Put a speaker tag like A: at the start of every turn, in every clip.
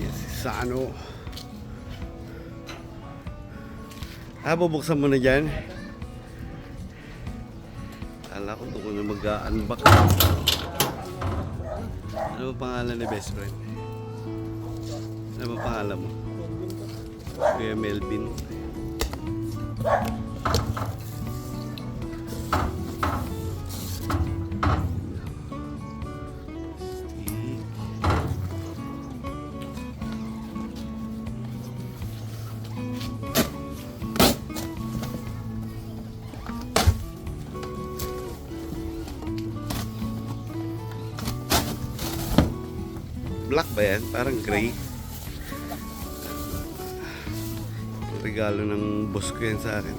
A: Yes, sa ano. Ah, bubuksan mo na dyan. Kala ko doon na mag-unbox. Ano ba pangalan ni best friend? Ano ba pangalan mo? Kuya Melvin. Stick. Black ba yan? Parang gray. Regalo ng boss ko yan sa akin.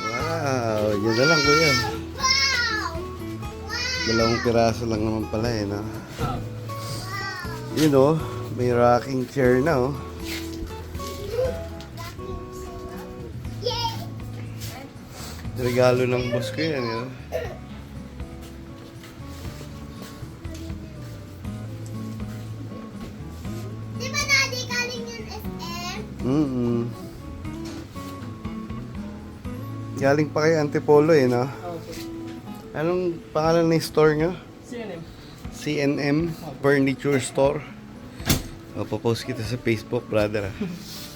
A: Wow! Yan na lang kuya. Dalawang piraso lang naman pala eh, no? Yun oh, may rocking chair na oh. Regalo ng boss ko yan, yun.
B: Di SM?
A: Mm Galing pa kay Antipolo eh, no? Anong pangalan ng store nyo?
C: CNM.
A: CNM Furniture Store. O, popost kita sa Facebook, brother. ah.